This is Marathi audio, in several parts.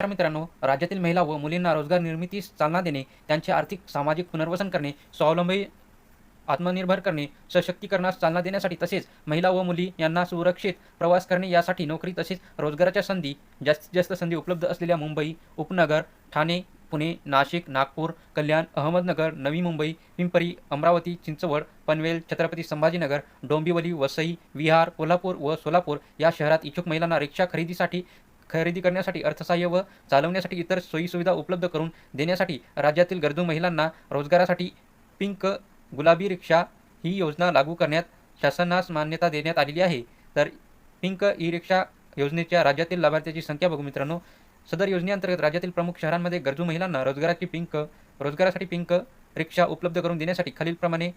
तर मित्रांनो राज्यातील महिला व मुलींना रोजगार निर्मितीस चालना देणे त्यांचे आर्थिक सामाजिक पुनर्वसन करणे स्वावलंबी आत्मनिर्भर करणे सशक्तीकरणास चालना देण्यासाठी तसेच महिला व मुली यांना सुरक्षित प्रवास करणे यासाठी नोकरी तसेच रोजगाराच्या संधी जास्तीत जास्त संधी उपलब्ध असलेल्या मुंबई उपनगर ठाणे पुणे नाशिक नागपूर कल्याण अहमदनगर नवी मुंबई पिंपरी अमरावती चिंचवड पनवेल छत्रपती संभाजीनगर डोंबिवली वसई विहार कोल्हापूर व सोलापूर या शहरात इच्छुक महिलांना रिक्षा खरेदीसाठी खरेदी करण्यासाठी अर्थसहाय्य व चालवण्यासाठी इतर सोयीसुविधा उपलब्ध करून देण्यासाठी राज्यातील गरजू महिलांना रोजगारासाठी पिंक गुलाबी रिक्षा ही योजना लागू करण्यात शासनास मान्यता देण्यात आलेली आहे. तर पिंक ई रिक्षा योजनेच्या राज्यातील लाभार्थ्याची संख्या बघू मित्रांनो. सदर योजनेअंतर्गत राज्यातील प्रमुख शहरांमध्ये गरजू महिलांना रोजगाराची पिंक रोजगारासाठी पिंक रिक्षा उपलब्ध करून देण्यासाठी खालीलप्रमाणे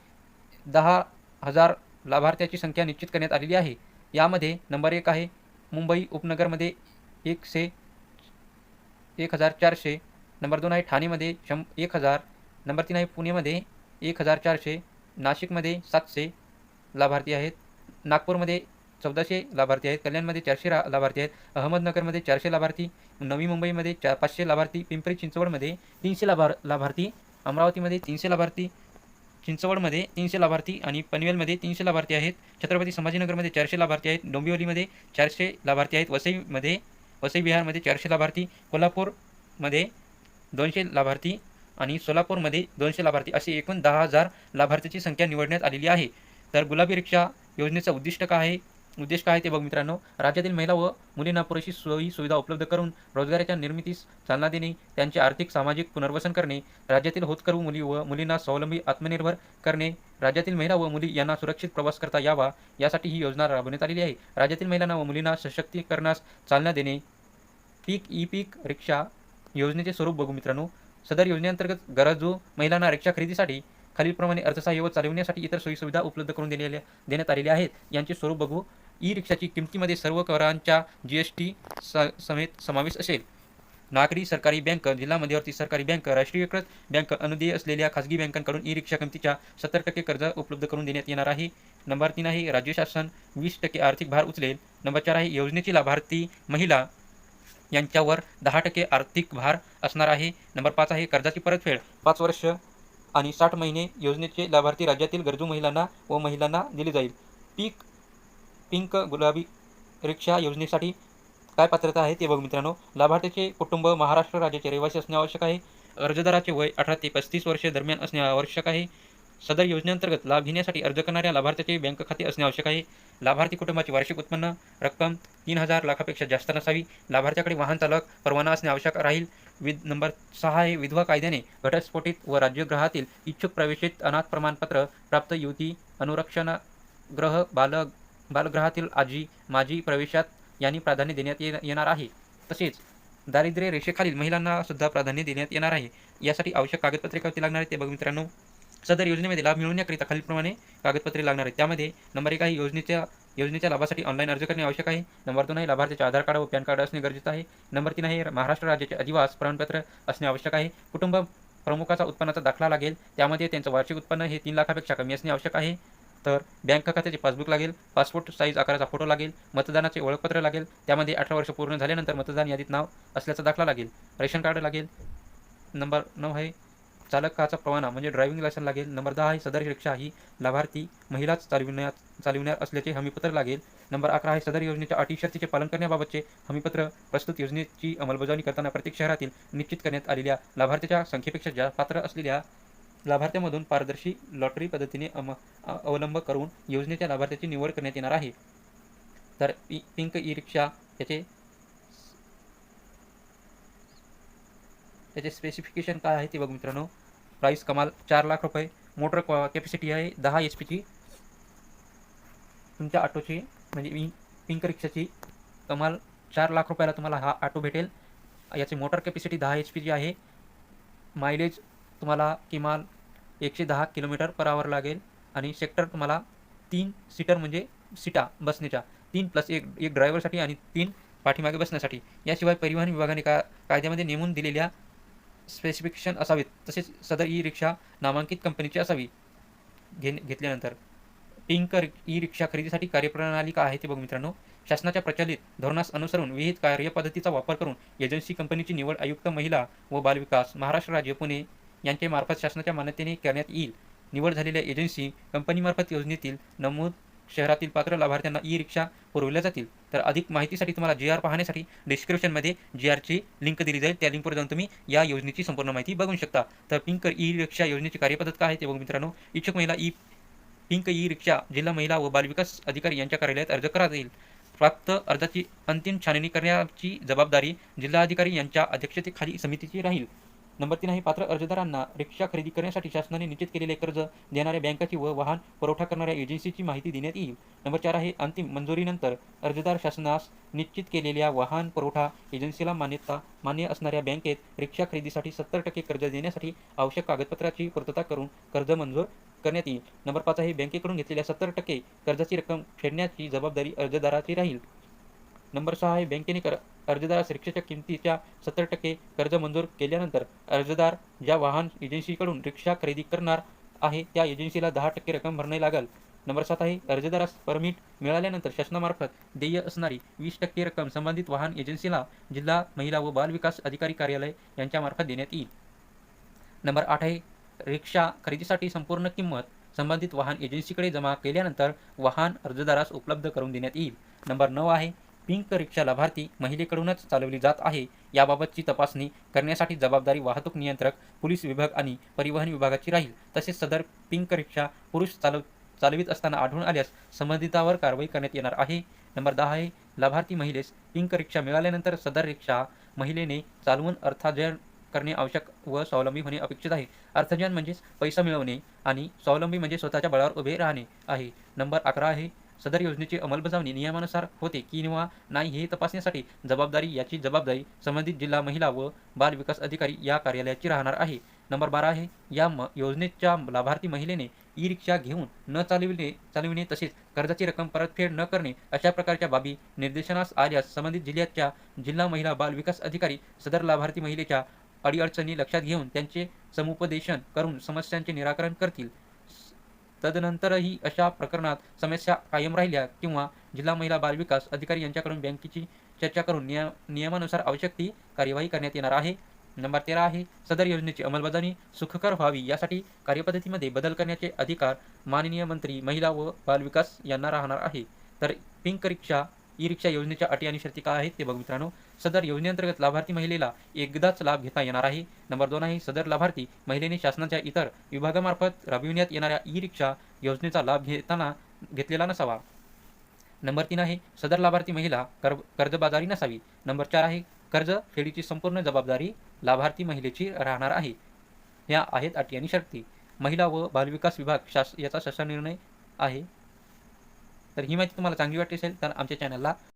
दहा हजार लाभार्थ्याची संख्या निश्चित करण्यात आलेली आहे. यामध्ये नंबर एक आहे मुंबई उपनगरमध्ये एकशे एक हजार चारशे नंबर दोन आहे ठाणेमध्ये शं एक हजार नंबर तीन आहे पुणेमध्ये एक हजार चारशे नाशिकमध्ये सातशे लाभार्थी आहेत नागपूरमध्ये चौदाशे लाभार्थी आहेत कल्याणमध्ये चारशे रा लाभार्थी आहेत अहमदनगरमध्ये चारशे लाभार्थी नवी मुंबईमध्ये चार पाचशे लाभार्थी पिंपरी चिंचवडमध्ये तीनशे लाभार लाभार्थी अमरावतीमध्ये तीनशे लाभार्थी चिंचवडमध्ये तीनशे लाभार्थी आणि पनवेलमध्ये तीनशे लाभार्थी आहेत छत्रपती संभाजीनगरमध्ये चारशे लाभार्थी आहेत डोंबिवलीमध्ये चारशे लाभार्थी आहेत वसईमध्ये वसई बिहारमध्ये चारशे लाभार्थी कोल्हापूरमध्ये दोनशे लाभार्थी आणि सोलापूरमध्ये दोनशे लाभार्थी असे एकूण दहा हजार लाभार्थीची संख्या निवडण्यात आलेली आहे. तर गुलाबी रिक्षा योजनेचं उद्दिष्ट काय आहे? उद्देश काय आहे ते बघ मित्रांनो. राज्यातील महिला व मुलींना पुरेशी सोयी सुविधा उपलब्ध करून रोजगाराच्या निर्मितीस चालना देणे त्यांचे आर्थिक सामाजिक पुनर्वसन करणे राज्यातील होतकरू मुली व मुलींना स्वावलंबी आत्मनिर्भर करणे राज्यातील महिला व मुली यांना सुरक्षित प्रवास करता यावा यासाठी ही योजना राबवण्यात आलेली आहे. राज्यातील महिलांना व मुलींना सशक्तीकरणास चालना देणे पीक ई पीक रिक्षा योजनेचे स्वरूप बघू मित्रांनो. सदर योजनेअंतर्गत गरजू महिलांना रिक्षा खरेदीसाठी खालीलप्रमाणे अर्थसहाय्य व चालविण्यासाठी इतर सोयीसुविधा उपलब्ध करून दिलेल्या देण्यात आलेल्या आहेत. यांचे स्वरूप बघू ई रिक्षाची किमतीमध्ये सर्व करांच्या जी एस टी समेत समावेश असेल. नागरी सरकारी बँक जिल्हा मध्यवर्ती सरकारी बँक राष्ट्रीयकृत बँक अनुदेय असलेल्या खाजगी बँकांकडून ई रिक्षा किमतीच्या सत्तर टक्के कर्ज उपलब्ध करून देण्यात येणार आहे. नंबर तीन आहे राज्य शासन वीस टक्के आर्थिक भार उचलेल. नंबर चार आहे योजनेची लाभार्थी महिला यांच्यावर दहा टक्के आर्थिक भार असणार आहे. नंबर पाच आहे कर्जाची परतफेड. पाच वर्ष आणि साठ महिने योजनेचे लाभार्थी राज्यातील गरजू महिलांना व महिलांना दिले जाईल. पीक पिंक गुलाबी रिक्षा योजनेसाठी काय पात्रता आहे ते बघ मित्रांनो. लाभार्थ्याचे कुटुंब महाराष्ट्र राज्याचे रहिवासी असणे आवश्यक आहे. अर्जदाराचे वय अठरा ते पस्तीस वर्षे दरम्यान असणे आवश्यक आहे. सदर योजनेअंतर्गत लाभ घेण्यासाठी अर्ज करणाऱ्या लाभार्थ्याचे बँक खाते असणे आवश्यक आहे. लाभार्थी कुटुंबाची वार्षिक उत्पन्न रक्कम तीन हजार लाखापेक्षा जास्त नसावी. लाभार्थ्याकडे वाहन चालक परवाना असणे आवश्यक राहील. विद नंबर सहा आहे विधवा कायद्याने घटस्फोटित व राज्यगृहातील इच्छुक प्रवेशित अनाथ प्रमाणपत्र प्राप्त युती अनुरक्षण ग्रह बालक बालगृहातील आजी माजी प्रवेशात यांनी प्राधान्य देण्यात ये येणार आहे. तसेच दारिद्र्य रेषेखालील महिलांना सुद्धा प्राधान्य देण्यात येणार आहे. यासाठी आवश्यक कागदपत्रे कोणती लागणार आहे ते बघ मित्रांनो. सदर योजनेमध्ये लाभ मिळवण्याकरिता खालीलप्रमाणे कागदपत्रे लागणार आहेत. त्यामध्ये नंबर एक आहे योजनेच्या योजनेच्या लाभासाठी ऑनलाईन अर्ज करणे आवश्यक आहे. नंबर दोन आहे लाभार्थ्याचे आधार कार्ड व पॅन कार्ड असणे गरजेचं आहे. नंबर तीन आहे महाराष्ट्र राज्याचे अधिवास प्रमाणपत्र असणे आवश्यक आहे. कुटुंब प्रमुखाचा उत्पन्नाचा दाखला लागेल. त्यामध्ये त्यांचं वार्षिक उत्पन्न हे तीन लाखापेक्षा कमी असणे आवश्यक आहे. तर बँक खात्याचे पासबुक लागेल पासपोर्ट साईज आकाराचा फोटो लागेल मतदानाचे ओळखपत्र लागेल. त्यामध्ये अठरा वर्ष पूर्ण झाल्यानंतर मतदान यादीत नाव असल्याचा दाखला लागेल. रेशन कार्ड लागेल. नंबर नऊ आहे चालकाचा परवाना म्हणजे ड्रायव्हिंग लायसन लागेल. नंबर दहा आहे सदर रिक्षा ही लाभार्थी महिलाच चालविण्यात चालविणार असल्याचे हमीपत्र लागेल. नंबर अकरा आहे सदर योजनेच्या अटी शर्तीचे पालन करण्याबाबतचे हमीपत्र प्रस्तुत योजनेची अंमलबजावणी करताना प्रत्येक शहरातील निश्चित करण्यात आलेल्या लाभार्थ्याच्या संख्येपेक्षा जा पात्र असलेल्या लाभार्थ्यामधून पारदर्शी लॉटरी पद्धतीने अम अवलंब करून योजनेच्या लाभार्थ्याची निवड करण्यात येणार आहे. तर पि पिंक ई रिक्षा याचे त्याचे स्पेसिफिकेशन काय आहे ते बघ मित्रांनो. प्राईस कमाल चार लाख रुपये. मोटर कॅपॅसिटी आहे दहा एच पीची तुमच्या ऑटोची म्हणजे मी पिंक रिक्षाची कमाल चार लाख रुपयाला तुम्हाला हा ऑटो भेटेल. याची मोटर कॅपॅसिटी दहा एच पीची आहे. मायलेज तुम्हाला किमान एकशे दहा किलोमीटर पर आवर लागेल आणि सेक्टर तुम्हाला तीन सीटर म्हणजे सीटा बसण्याच्या तीन प्लस एक एक ड्रायव्हरसाठी आणि तीन पाठीमागे बसण्यासाठी. याशिवाय परिवहन विभागाने का कायद्यामध्ये नेमून दिलेल्या स्पेसिफिकेशन असावेत. तसेच सदर ई रिक्षा नामांकित कंपनीची असावी. घे घेतल्यानंतर. पिंक ई रिक्षा खरेदीसाठी कार्यप्रणाली काय आहे ते बघू मित्रांनो. शासनाच्या प्रचलित धोरणास अनुसरून विहित कार्यपद्धतीचा वापर करून एजन्सी कंपनीची निवड आयुक्त महिला व बालविकास महाराष्ट्र राज्य पुणे यांच्यामार्फत मार्फत शासनाच्या मान्यतेने करण्यात येईल. निवड झालेल्या एजन्सी कंपनीमार्फत योजनेतील नमूद शहरातील पात्र लाभार्थ्यांना ई रिक्षा पुरवल्या जातील. तर अधिक माहितीसाठी तुम्हाला जी आर पाहण्यासाठी डिस्क्रिप्शनमध्ये जी आरची लिंक दिली जाईल त्या लिंकवर जाऊन तुम्ही या योजनेची संपूर्ण माहिती बघू शकता. तर पिंक ई रिक्षा योजनेची कार्यपद्धत काय आहे ते बघू मित्रांनो इच्छुक महिला ई पिंक ई रिक्षा जिल्हा महिला व बालविकास अधिकारी यांच्या कार्यालयात अर्ज करा जाईल प्राप्त अर्जाची अंतिम छाननी करण्याची जबाबदारी जिल्हाधिकारी यांच्या अध्यक्षतेखाली समितीची राहील. नंबर तीन आहे पात्र अर्जदारांना रिक्षा खरेदी करण्यासाठी शासनाने निश्चित केलेले कर्ज देणाऱ्या बँकाची व वाहन पुरवठा करणाऱ्या एजन्सीची माहिती देण्यात येईल. नंबर चार आहे अंतिम मंजुरीनंतर अर्जदार शासनास निश्चित केलेल्या वाहन पुरवठा एजन्सीला मान्यता मान्य असणाऱ्या बँकेत रिक्षा खरेदीसाठी सत्तर टक्के कर्ज देण्यासाठी आवश्यक कागदपत्राची पूर्तता करून कर्ज मंजूर करण्यात येईल. नंबर पाच आहे बँकेकडून घेतलेल्या सत्तर टक्के कर्जाची रक्कम फेडण्याची जबाबदारी अर्जदाराची राहील. नंबर सहा आहे बँकेने कर अर्जदारास रिक्षाच्या किमतीच्या सत्तर टक्के कर्ज मंजूर केल्यानंतर अर्जदार ज्या वाहन एजन्सीकडून रिक्षा खरेदी करणार आहे त्या एजन्सीला दहा टक्के रक्कम भरणे लागेल. नंबर सात आहे अर्जदारास परमिट मिळाल्यानंतर शासनामार्फत देय असणारी वीस टक्के रक्कम संबंधित वाहन एजन्सीला जिल्हा महिला व बाल विकास अधिकारी कार्यालय यांच्यामार्फत देण्यात येईल. नंबर आठ आहे रिक्षा खरेदीसाठी संपूर्ण किंमत संबंधित वाहन एजन्सीकडे जमा केल्यानंतर वाहन अर्जदारास उपलब्ध करून देण्यात येईल. नंबर नऊ आहे पिंक रिक्षा लाभार्थी महिलेकडूनच चालवली जात आहे. याबाबतची तपासणी करण्यासाठी जबाबदारी वाहतूक नियंत्रक पोलीस विभाग आणि परिवहन विभागाची राहील. तसेच सदर पिंक रिक्षा पुरुष चालव चालवित असताना आढळून आल्यास संबंधितावर कारवाई करण्यात येणार आहे. नंबर दहा आहे लाभार्थी महिलेस पिंक रिक्षा मिळाल्यानंतर सदर रिक्षा महिलेने चालवून अर्थार्जन करणे आवश्यक व स्वावलंबी होणे अपेक्षित आहे. अर्थार्जन म्हणजेच पैसा मिळवणे आणि स्वावलंबी म्हणजे स्वतःच्या बळावर उभे राहणे आहे. नंबर अकरा आहे सदर योजनेची अंमलबजावणी नियमानुसार होते किंवा नाही हे तपासण्यासाठी जबाबदारी याची जबाबदारी संबंधित जिल्हा महिला व बाल विकास अधिकारी या कार्यालयाची राहणार आहे. नंबर बारा आहे या म योजनेच्या लाभार्थी महिलेने ई रिक्षा घेऊन न चालविणे चालविणे तसेच कर्जाची रक्कम परतफेड न करणे अशा प्रकारच्या बाबी निर्देशनास आल्यास संबंधित जिल्ह्याच्या जिल्हा महिला बाल विकास अधिकारी सदर लाभार्थी महिलेच्या अडीअडचणी लक्षात घेऊन त्यांचे समुपदेशन करून समस्यांचे निराकरण करतील. तदनंतरही अशा प्रकरणात समस्या कायम राहिल्या किंवा जिल्हा महिला बाल विकास अधिकारी यांच्याकडून बँकेची चर्चा करून नियम नियमानुसार आवश्यक ती कार्यवाही करण्यात येणार आहे. नंबर तेरा आहे सदर योजनेची अंमलबजावणी सुखकर व्हावी यासाठी कार्यपद्धतीमध्ये बदल करण्याचे अधिकार माननीय मंत्री महिला व बालविकास यांना राहणार आहे. तर पिंक रिक्षा ई रिक्षा योजनेच्या अटी आणि शर्ती काय आहेत ते बघ मित्रांनो. सदर योजनेअंतर्गत लाभार्थी महिलेला एकदाच लाभ घेता येणार आहे. नंबर दोन आहे सदर लाभार्थी महिलेने शासनाच्या इतर विभागामार्फत राबविण्यात येणाऱ्या ई रिक्षा योजनेचा लाभ घेताना घेतलेला नसावा. नंबर तीन आहे सदर लाभार्थी महिला कर कर्जबाजारी नसावी. नंबर चार आहे कर्ज फेडीची संपूर्ण जबाबदारी लाभार्थी महिलेची राहणार आहे. या आहेत अटी आणि शर्ती. महिला व बालविकास विभाग शास याचा शासन निर्णय आहे. तर ही माहिती तुम्हाला चांगली वाटली असेल तर आमच्या चॅनलला